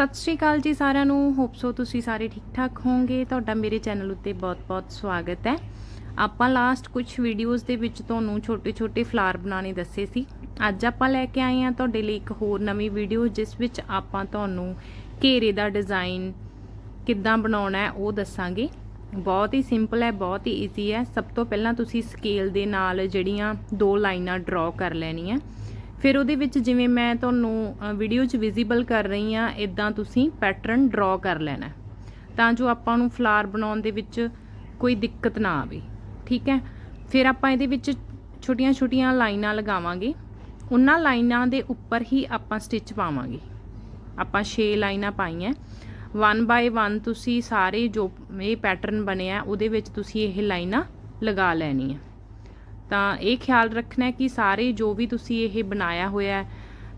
ਸਤਿ ਸ਼੍ਰੀ ਅਕਾਲ ਜੀ ਸਾਰਿਆਂ ਨੂੰ। ਹੋਪ ਸੋ ਤੁਸੀਂ ਸਾਰੇ ਠੀਕ ਠਾਕ ਹੋਵੋਗੇ। ਤੁਹਾਡਾ ਮੇਰੇ ਚੈਨਲ ਉੱਤੇ ਬਹੁਤ-ਬਹੁਤ ਸਵਾਗਤ ਹੈ। ਆਪਾਂ ਲਾਸਟ ਕੁਝ ਵੀਡੀਓਜ਼ ਦੇ ਵਿੱਚ ਤੁਹਾਨੂੰ ਛੋਟੇ-ਛੋਟੇ ਫਲਾਰ ਬਣਾਉਣੇ ਦੱਸੇ ਸੀ। ਅੱਜ ਆਪਾਂ ਲੈ ਕੇ ਆਏ ਹਾਂ ਤੁਹਾਡੇ ਲਈ ਇੱਕ ਹੋਰ ਨਵੀਂ ਵੀਡੀਓ ਜਿਸ ਵਿੱਚ ਆਪਾਂ ਤੁਹਾਨੂੰ ਘੇਰੇ ਦਾ ਡਿਜ਼ਾਈਨ ਕਿੱਦਾਂ ਬਣਾਉਣਾ ਹੈ ਉਹ ਦੱਸਾਂਗੇ। ਬਹੁਤ ਹੀ ਸਿੰਪਲ ਹੈ, ਬਹੁਤ ਹੀ ਈਜ਼ੀ ਹੈ। ਸਭ ਤੋਂ ਪਹਿਲਾਂ ਤੁਸੀਂ ਸਕੇਲ ਦੇ ਨਾਲ ਜਿਹੜੀਆਂ ਦੋ ਲਾਈਨਾਂ ਡਰਾ ਕਰ ਲੈਣੀਆਂ। ਫਿਰ ਉਹਦੇ ਵਿੱਚ ਜਿਵੇਂ ਮੈਂ ਤੁਹਾਨੂੰ ਵੀਡੀਓ 'ਚ ਵਿਜ਼ੀਬਲ ਕਰ ਰਹੀ ਹਾਂ ਇਦਾਂ ਤੁਸੀਂ ਪੈਟਰਨ ਡਰਾ ਕਰ ਲੈਣਾ ਤਾਂ ਜੋ ਆਪਾਂ ਨੂੰ ਫਲਾਰ ਬਣਾਉਣ ਦੇ ਵਿੱਚ ਕੋਈ ਦਿੱਕਤ ਨਾ ਆਵੇ, ਠੀਕ ਹੈ? ਫਿਰ ਆਪਾਂ ਇਹਦੇ ਵਿੱਚ ਛੋਟੀਆਂ-ਛੋਟੀਆਂ ਲਾਈਨਾਂ ਲਗਾਵਾਂਗੇ। ਉਹਨਾਂ ਲਾਈਨਾਂ ਦੇ ਉੱਪਰ ਹੀ ਆਪਾਂ ਸਟਿਚ ਪਾਵਾਂਗੇ। ਆਪਾਂ 6 ਲਾਈਨਾਂ ਪਾਈਆਂ 1 ਬਾਈ 1 ਤੁਸੀਂ ਸਾਰੇ ਜੋ ਇਹ ਪੈਟਰਨ ਬਣਿਆ ਉਹਦੇ ਵਿੱਚ ਤੁਸੀਂ ਇਹ ਲਾਈਨਾਂ ਲਗਾ ਲੈਣੀਆਂ। ਤਾਂ ਇਹ ਖਿਆਲ ਰੱਖਣਾ ਕਿ ਸਾਰੇ ਜੋ ਵੀ ਤੁਸੀਂ ਇਹ ਬਣਾਇਆ ਹੋਇਆ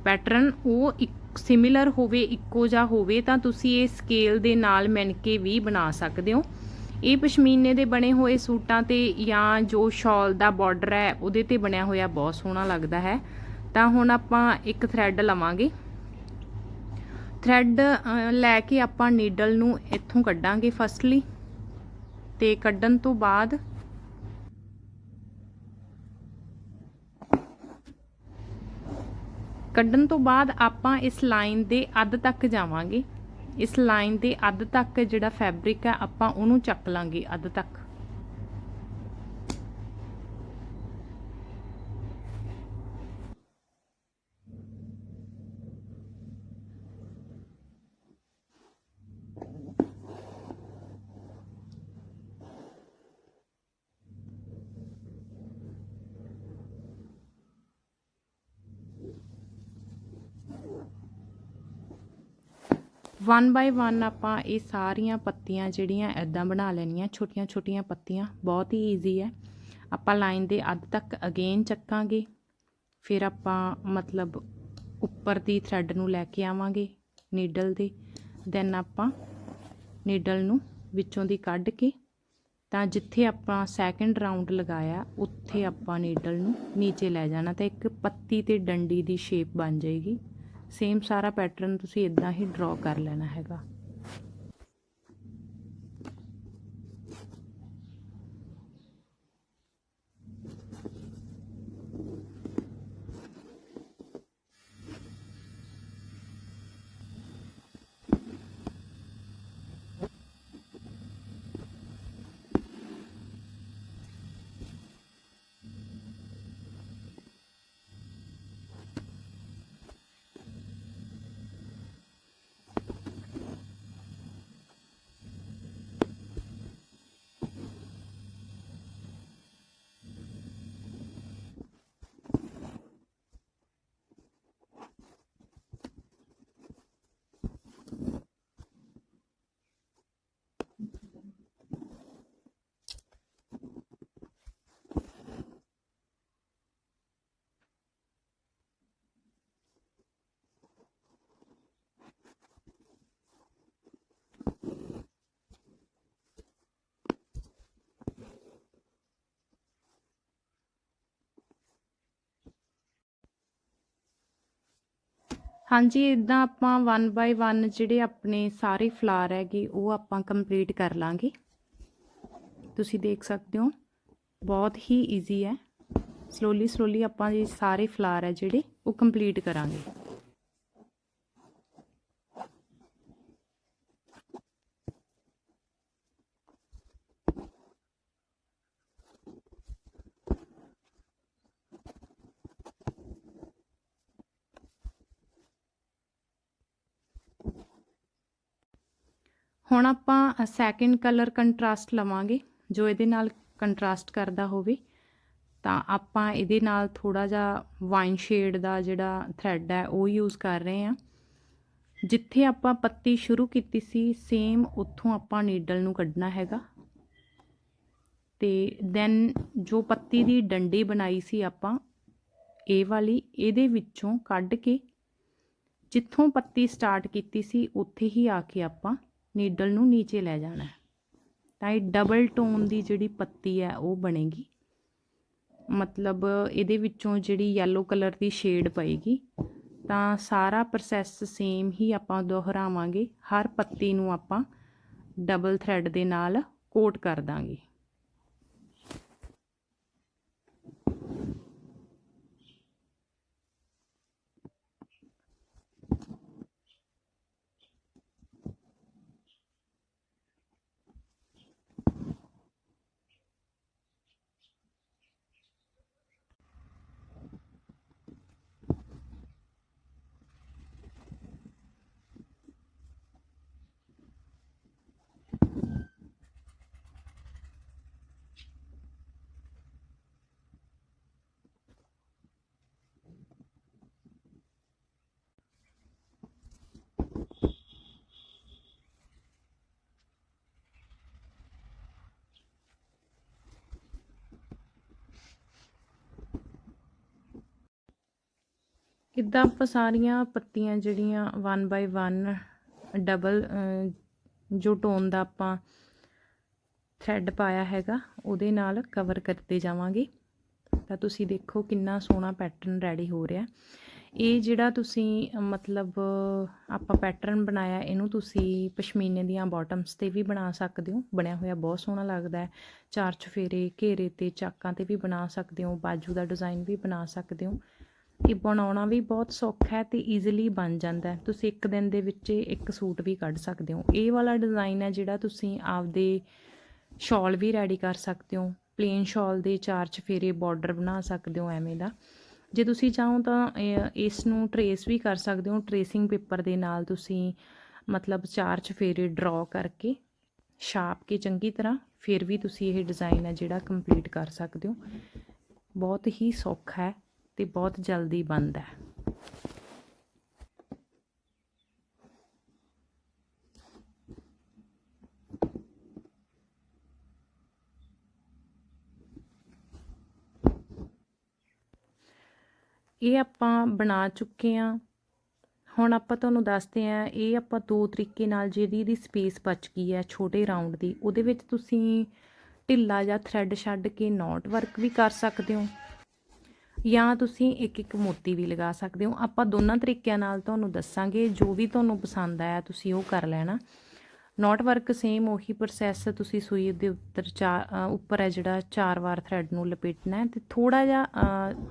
ਪੈਟਰਨ ਉਹ ਇੱਕ ਸਿਮਿਲਰ ਹੋਵੇ, ਇੱਕੋ ਜਿਹਾ ਹੋਵੇ, ਤਾਂ ਤੁਸੀਂ ਇਹ ਸਕੇਲ ਦੇ ਨਾਲ ਮਿਣ ਕੇ ਵੀ ਬਣਾ ਸਕਦੇ ਹੋ। ਇਹ ਪਸ਼ਮੀਨੇ ਦੇ ਬਣੇ ਹੋਏ ਸੂਟਾਂ ਤੇ ਜਾਂ ਜੋ ਸ਼ਾਲ ਦਾ ਬਾਰਡਰ ਹੈ, ਉਹਦੇ ਤੇ ਬਣਿਆ ਹੋਇਆ ਬਹੁਤ ਸੋਹਣਾ ਲੱਗਦਾ ਹੈ। ਤਾਂ ਹੁਣ ਆਪਾਂ ਇੱਕ ਥ੍ਰੈਡ ਲਵਾਂਗੇ। ਥ੍ਰੈਡ ਲੈ ਕੇ ਆਪਾਂ ਨੀਡਲ ਨੂੰ ਇੱਥੋਂ ਕੱਢਾਂਗੇ ਫਸਟਲੀ ਤੇ ਕੱਢਣ ਤੋਂ ਬਾਅਦ ਕੱਢਣ ਤੋਂ ਬਾਅਦ ਆਪਾਂ ਇਸ ਲਾਈਨ ਦੇ ਅੱਧ ਤੱਕ ਜਾਵਾਂਗੇ। ਇਸ ਲਾਈਨ ਦੇ ਅੱਧ ਤੱਕ ਜਿਹੜਾ ਫੈਬਰਿਕ ਹੈ, ਆਪਾਂ ਉਹਨੂੰ ਚੱਕ ਲਾਂਗੇ ਅੱਧ ਤੱਕ। ਵਨ ਬਾਈ ਵਨ ਆਪਾਂ ਇਹ ਸਾਰੀਆਂ ਪੱਤੀਆਂ ਜਿਹੜੀਆਂ ਐਦਾਂ ਬਣਾ ਲੈਣੀਆਂ, ਛੋਟੀਆਂ ਛੋਟੀਆਂ ਪੱਤੀਆਂ, ਬਹੁਤ ਹੀ ਈਜ਼ੀ ਹੈ। ਆਪਾਂ ਲਾਈਨ ਦੇ ਅੱਧ ਤੱਕ ਅਗੇਨ ਚੱਕਾਂਗੇ, ਫਿਰ ਆਪਾਂ ਮਤਲਬ ਉੱਪਰ ਦੀ ਥ੍ਰੈਡ ਨੂੰ ਲੈ ਕੇ ਆਵਾਂਗੇ ਨੀਡਲ ਦੇ ਦੈਨ ਆਪਾਂ ਨੀਡਲ ਨੂੰ ਵਿੱਚੋਂ ਦੀ ਕੱਢ ਕੇ ਤਾਂ ਜਿੱਥੇ ਆਪਾਂ ਸੈਕੰਡ ਰਾਉਂਡ ਲਗਾਇਆ, ਉੱਥੇ ਆਪਾਂ ਨੀਡਲ ਨੂੰ ਨੀਚੇ ਲੈ ਜਾਣਾ ਤਾਂ ਇੱਕ ਪੱਤੀ ਤੇ ਡੰਡੀ ਦੀ ਸ਼ੇਪ ਬਣ ਜਾਏਗੀ। ਸੇਮ ਸਾਰਾ ਪੈਟਰਨ ਤੁਸੀਂ ਇਦਾਂ ਹੀ ਡਰਾ ਕਰ ਲੈਣਾ ਹੈਗਾ। ਹਾਂਜੀ ਇਦਾਂ ਆਪਾਂ 1 ਬਾਈ 1 ਜਿਹੜੇ ਆਪਣੇ ਸਾਰੇ ਫਲਾਰ ਹੈਗੇ, ਉਹ ਆਪਾਂ ਕੰਪਲੀਟ ਕਰ ਲਾਂਗੇ। ਤੁਸੀਂ ਦੇਖ ਸਕਦੇ ਹੋ, ਬਹੁਤ ਹੀ ਈਜ਼ੀ ਹੈ। ਸਲੋਲੀ ਸਲੋਲੀ ਆਪਾਂ ਇਹ ਸਾਰੇ ਫਲਾਰ ਹੈ ਜਿਹੜੇ, ਉਹ ਕੰਪਲੀਟ ਕਰਾਂਗੇ। ਹੁਣ ਆਪਾਂ ਸੈਕਿੰਡ ਕਲਰ ਕੰਟਰਾਸਟ ਲਵਾਂਗੇ, ਜੋ ਇਹਦੇ ਨਾਲ ਕੰਟਰਾਸਟ ਕਰਦਾ ਹੋਵੇ। ਤਾਂ ਆਪਾਂ ਇਹਦੇ ਨਾਲ ਥੋੜਾ ਜਿਹਾ ਵਾਈਨ ਸ਼ੇਡ ਦਾ ਜਿਹੜਾ ਥ੍ਰੈਡ ਹੈ, ਉਹ ਯੂਜ਼ ਕਰ ਰਹੇ ਹਾਂ। ਜਿੱਥੇ ਆਪਾਂ ਪੱਤੀ ਸ਼ੁਰੂ ਕੀਤੀ ਸੀ ਸੇਮ ਉੱਥੋਂ ਆਪਾਂ ਨੀਡਲ ਨੂੰ ਕੱਢਣਾ ਹੈਗਾ। ਤੇ ਦੈਨ ਜੋ ਪੱਤੀ ਦੀ ਡੰਡੀ ਬਣਾਈ ਸੀ ਆਪਾਂ, ਇਹ ਵਾਲੀ ਇਹਦੇ ਵਿੱਚੋਂ ਕੱਢ ਕੇ ਜਿੱਥੋਂ ਪੱਤੀ ਸਟਾਰਟ ਕੀਤੀ ਸੀ, ਉੱਥੇ ਹੀ ਆ ਕੇ ਆਪਾਂ ਨੀਡਲ ਨੂੰ ਨੀਚੇ ਲੈ ਜਾਣਾ ਤਾਂ ਇਹ ਡਬਲ ਟੋਨ ਦੀ ਜਿਹੜੀ ਪੱਤੀ ਹੈ, ਉਹ ਬਣੇਗੀ। ਮਤਲਬ ਇਹਦੇ ਵਿੱਚੋਂ ਜਿਹੜੀ ਯੈਲੋ ਕਲਰ ਦੀ ਸ਼ੇਡ ਪਏਗੀ। ਤਾਂ ਸਾਰਾ ਪ੍ਰੋਸੈਸ ਸੇਮ ਹੀ ਆਪਾਂ ਦੁਹਰਾਵਾਂਗੇ। ਹਰ ਪੱਤੀ ਨੂੰ ਆਪਾਂ ਡਬਲ ਥਰੈਡ ਦੇ ਨਾਲ ਕੋਟ ਕਰ ਦਾਂਗੇ। ਇੱਦਾਂ ਆਪਾਂ ਸਾਰੀਆਂ ਪੱਤੀਆਂ ਜਿਹੜੀਆਂ 1 ਬਾਈ 1 ਡਬਲ ਜੋ ਟੋਨ ਦਾ ਆਪਾਂ ਥ੍ਰੈਡ ਪਾਇਆ ਹੈਗਾ, ਉਹਦੇ ਨਾਲ ਕਵਰ ਕਰਦੇ ਜਾਵਾਂਗੇ। ਤਾਂ ਤੁਸੀਂ ਦੇਖੋ ਕਿੰਨਾ ਸੋਹਣਾ ਪੈਟਰਨ ਰੈਡੀ ਹੋ ਰਿਹਾ। ਇਹ ਜਿਹੜਾ ਤੁਸੀਂ, ਮਤਲਬ, ਆਪਾਂ ਪੈਟਰਨ ਬਣਾਇਆ, ਇਹਨੂੰ ਤੁਸੀਂ ਪਸ਼ਮੀਨੇ ਦੀਆਂ ਬਾਟਮਸ ਤੇ ਵੀ ਬਣਾ ਸਕਦੇ ਹੋ। ਬਣਿਆ ਹੋਇਆ ਬਹੁਤ ਸੋਹਣਾ ਲੱਗਦਾ ਹੈ। ਚਾਰ ਚਫੇਰੇ, ਘੇਰੇ ਤੇ ਚਾਕਾਂ ਤੇ ਵੀ ਬਣਾ ਸਕਦੇ ਹੋ। ਬਾਜੂ ਦਾ ਡਿਜ਼ਾਈਨ ਵੀ ਬਣਾ ਸਕਦੇ ਹੋ। ਇਹ ਬਣਾਉਣਾ ਵੀ ਬਹੁਤ ਸੌਖਾ ਹੈ ਤੇ ਈਜ਼ੀਲੀ ਬਣ ਜਾਂਦਾ ਤੁਸੀਂ ਇੱਕ ਦਿਨ ਦੇ ਵਿੱਚ ਇੱਕ ਸੂਟ ਵੀ ਕੱਢ ਸਕਦੇ ਹੋ। ਇਹ ਵਾਲਾ ਡਿਜ਼ਾਈਨ ਹੈ ਜਿਹੜਾ ਤੁਸੀਂ ਆਪਦੇ ਸ਼ਾਲ ਵੀ ਰੈਡੀ ਕਰ ਸਕਦੇ ਹੋ। ਪਲੇਨ ਸ਼ਾਲ ਦੇ ਚਾਰ ਚਫੇਰੇ ਬਾਰਡਰ ਬਣਾ ਸਕਦੇ ਹੋ ਐਵੇਂ ਦਾ। ਜੇ ਤੁਸੀਂ ਚਾਹੋ ਤਾਂ ਇਸ ਨੂੰ ਟਰੇਸ ਵੀ ਕਰ ਸਕਦੇ ਹੋ। ਟਰੇਸਿੰਗ ਪੇਪਰ ਦੇ ਨਾਲ ਤੁਸੀਂ ਮਤਲਬ ਚਾਰ ਚਫੇਰੇ ਡਰਾ ਕਰਕੇ ਛਾਪ ਕੇ ਚੰਗੀ ਤਰ੍ਹਾਂ ਫਿਰ ਵੀ ਤੁਸੀਂ ਇਹ ਡਿਜ਼ਾਈਨ ਹੈ ਜਿਹੜਾ ਕੰਪਲੀਟ ਕਰ ਸਕਦੇ ਹੋ। ਬਹੁਤ ਹੀ ਸੌਖਾ ਹੈ। ਤੇ ਬਹੁਤ ਜਲਦੀ ਬਣਦਾ ਹੈ। ਇਹ ਆਪਾਂ ਬਣਾ ਚੁੱਕੇ ਆ ਹੁਣ ਆਪਾਂ ਤੁਹਾਨੂੰ ਦੱਸਦੇ ਆ ਇਹ ਆਪਾਂ ਦੋ ਤਰੀਕੇ ਨਾਲ ਜਿਹੜੀ ਇਹਦੀ ਸਪੇਸ ਬਚ ਗਈ ਹੈ ਛੋਟੇ ਰਾਉਂਡ ਦੀ, ਉਹਦੇ ਵਿੱਚ ਤੁਸੀਂ ਢਿੱਲਾ ਜਾਂ ਥ੍ਰੈਡ ਛੱਡ ਕੇ ਨੋਟ ਵਰਕ ਵੀ ਕਰ ਸਕਦੇ ਹੋ। ਜਾਂ ਤੁਸੀਂ ਇੱਕ ਇੱਕ ਮੋਤੀ ਵੀ ਲਗਾ ਸਕਦੇ ਹੋ। ਆਪਾਂ ਦੋਨਾਂ ਤਰੀਕਿਆਂ ਨਾਲ ਤੁਹਾਨੂੰ ਦੱਸਾਂਗੇ, ਜੋ ਵੀ ਤੁਹਾਨੂੰ ਪਸੰਦ ਆਇਆ ਤੁਸੀਂ ਉਹ ਕਰ ਲੈਣਾ। ਨੋਟ ਵਰਕ ਸੇਮ ਉਹੀ ਪ੍ਰੋਸੈਸ ਤੁਸੀਂ ਸੂਈ ਦੇ ਉੱਤਰ ਚਾਰ ਉੱਪਰ ਹੈ ਜਿਹੜਾ ਚਾਰ ਵਾਰ ਥ੍ਰੈਡ ਨੂੰ ਲਪੇਟਣਾ ਹੈ। ਤੇ ਥੋੜਾ ਜਿਹਾ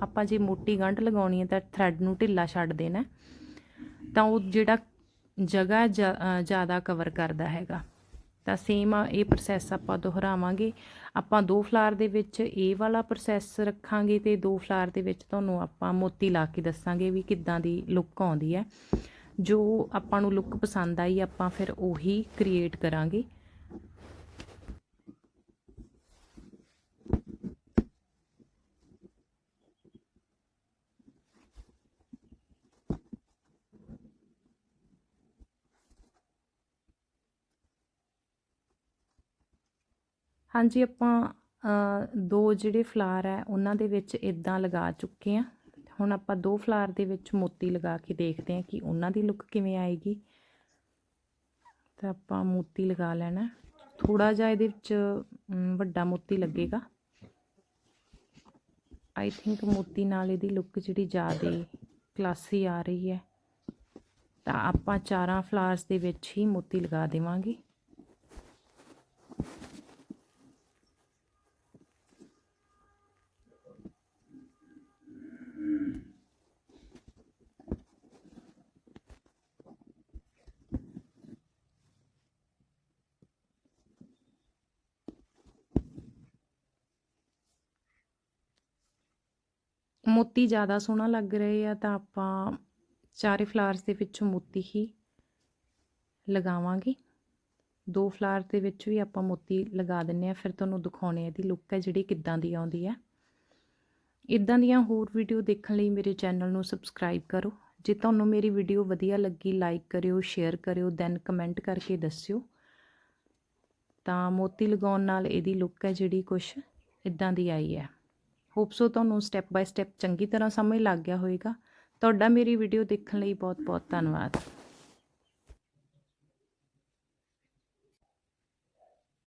ਆਪਾਂ ਜੇ ਮੋਟੀ ਗੰਢ ਲਗਾਉਣੀ ਹੈ ਤਾਂ ਥ੍ਰੈਡ ਨੂੰ ਢਿੱਲਾ ਛੱਡ ਦੇਣਾ ਤਾਂ ਉਹ ਜਿਹੜਾ ਜਗ੍ਹਾ ਜ਼ਿਆਦਾ ਕਵਰ ਕਰਦਾ ਹੈਗਾ। ਤਾਂ ਸੇਮ ਇਹ ਪ੍ਰੋਸੈਸ ਆਪਾਂ ਦੁਹਰਾਵਾਂਗੇ। ਆਪਾਂ ਦੋ ਫਲਾਰ ਦੇ ਵਿੱਚ ਇਹ ਵਾਲਾ ਪ੍ਰੋਸੈਸ ਰੱਖਾਂਗੇ ਤੇ ਦੋ ਫਲਾਰ ਦੇ ਵਿੱਚ ਤੁਹਾਨੂੰ ਆਪਾਂ ਮੋਤੀ ਲਾ ਕੇ ਦੱਸਾਂਗੇ ਵੀ ਕਿੱਦਾਂ ਦੀ ਲੁੱਕ ਆਉਂਦੀ ਹੈ। ਜੋ ਆਪਾਂ ਨੂੰ ਲੁੱਕ ਪਸੰਦ ਆਈ, ਆਪਾਂ ਫਿਰ ਉਹੀ ਕ੍ਰੀਏਟ ਕਰਾਂਗੇ। ਹਾਂਜੀ, ਆਪਾਂ ਦੋ ਜਿਹੜੇ ਫਲਾਰ ਹੈ, ਉਹਨਾਂ ਦੇ ਵਿੱਚ ਇਦਾਂ ਲਗਾ ਚੁੱਕੇ ਆ ਹੁਣ ਆਪਾਂ ਦੋ ਫਲਾਰ ਦੇ ਵਿੱਚ ਮੋਤੀ ਲਗਾ ਕੇ ਦੇਖਦੇ ਹਾਂ ਕਿ ਉਹਨਾਂ ਦੀ ਲੁੱਕ ਕਿਵੇਂ ਆਏਗੀ। ਤਾਂ ਆਪਾਂ ਮੋਤੀ ਲਗਾ ਲੈਣਾ। ਥੋੜਾ ਜਿਹਾ ਇਹਦੇ ਵਿੱਚ ਵੱਡਾ ਮੋਤੀ ਲੱਗੇਗਾ। ਆਈ ਥਿੰਕ ਮੋਤੀ ਨਾਲ ਇਹਦੀ ਲੁੱਕ ਜਿਹੜੀ ਜ਼ਿਆਦਾ ਕਲਾਸੀ ਆ ਰਹੀ ਹੈ। ਤਾਂ ਆਪਾਂ ਚਾਰਾਂ ਫਲਾਰਸ ਦੇ ਵਿੱਚ ਹੀ ਮੋਤੀ ਲਗਾ ਦੇਵਾਂਗੇ। ਮੋਤੀ ਜ਼ਿਆਦਾ ਸੋਹਣਾ ਲੱਗ ਰਹੇ ਆ, ਤਾਂ ਆਪਾਂ ਚਾਰੇ ਫਲਾਰਸ ਦੇ ਵਿੱਚੋਂ ਮੋਤੀ ਹੀ ਲਗਾਵਾਂਗੇ। ਦੋ ਫਲਾਰ ਦੇ ਵਿੱਚ ਵੀ ਆਪਾਂ ਮੋਤੀ ਲਗਾ ਦਿੰਨੇ ਆ, ਫਿਰ ਤੁਹਾਨੂੰ ਦਿਖਾਉਣੇ ਇਹਦੀ ਲੁੱਕ ਹੈ ਜਿਹੜੀ ਕਿੱਦਾਂ ਦੀ ਆਉਂਦੀ ਹੈ। ਇਦਾਂ ਦੀਆਂ ਹੋਰ ਵੀਡੀਓ ਦੇਖਣ ਲਈ ਮੇਰੇ ਚੈਨਲ ਨੂੰ ਸਬਸਕ੍ਰਾਈਬ ਕਰੋ। ਜੇ ਤੁਹਾਨੂੰ ਮੇਰੀ ਵੀਡੀਓ ਵਧੀਆ ਲੱਗੀ ਲਾਈਕ ਕਰਿਓ ਸ਼ੇਅਰ ਕਰਿਓ ਦੈਨ ਕਮੈਂਟ ਕਰਕੇ ਦੱਸਿਓ। ਤਾਂ ਮੋਤੀ ਲਗਾਉਣ ਨਾਲ ਇਹਦੀ ਲੁੱਕ ਹੈ ਜਿਹੜੀ ਕੁਝ ਇਦਾਂ ਦੀ ਆਈ ਹੈ। ਹੋਪ ਸੋ ਤੁਹਾਨੂੰ ਸਟੈਪ ਬਾਈ ਸਟੈਪ ਚੰਗੀ ਤਰ੍ਹਾਂ ਸਮਝ ਲੱਗ ਗਿਆ ਹੋਵੇਗਾ ਤੁਹਾਡਾ ਮੇਰੀ ਵੀਡੀਓ ਦੇਖਣ ਲਈ ਬਹੁਤ ਬਹੁਤ ਧੰਨਵਾਦ।